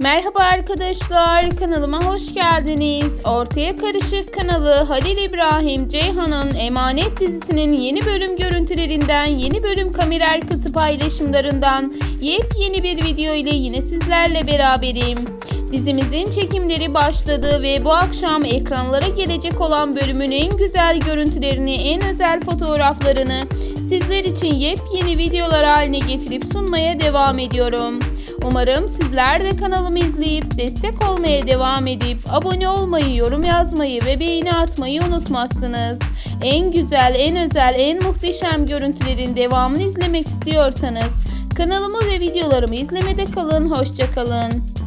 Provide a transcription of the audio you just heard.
Merhaba arkadaşlar, kanalıma hoş geldiniz. Ortaya Karışık kanalı Halil İbrahim Ceyhan'ın Emanet dizisinin yeni bölüm görüntülerinden, yeni bölüm kamera arkası paylaşımlarından yepyeni bir video ile yine sizlerle beraberim. Dizimizin çekimleri başladı ve bu akşam ekranlara gelecek olan bölümün en güzel görüntülerini, en özel fotoğraflarını sizler için yepyeni videolar haline getirip sunmaya devam ediyorum. Umarım sizler de kanalımı izleyip destek olmaya devam edip abone olmayı, yorum yazmayı ve beğeni atmayı unutmazsınız. En güzel, en özel, en muhteşem görüntülerin devamını izlemek istiyorsanız kanalımı ve videolarımı izlemede kalın. Hoşçakalın.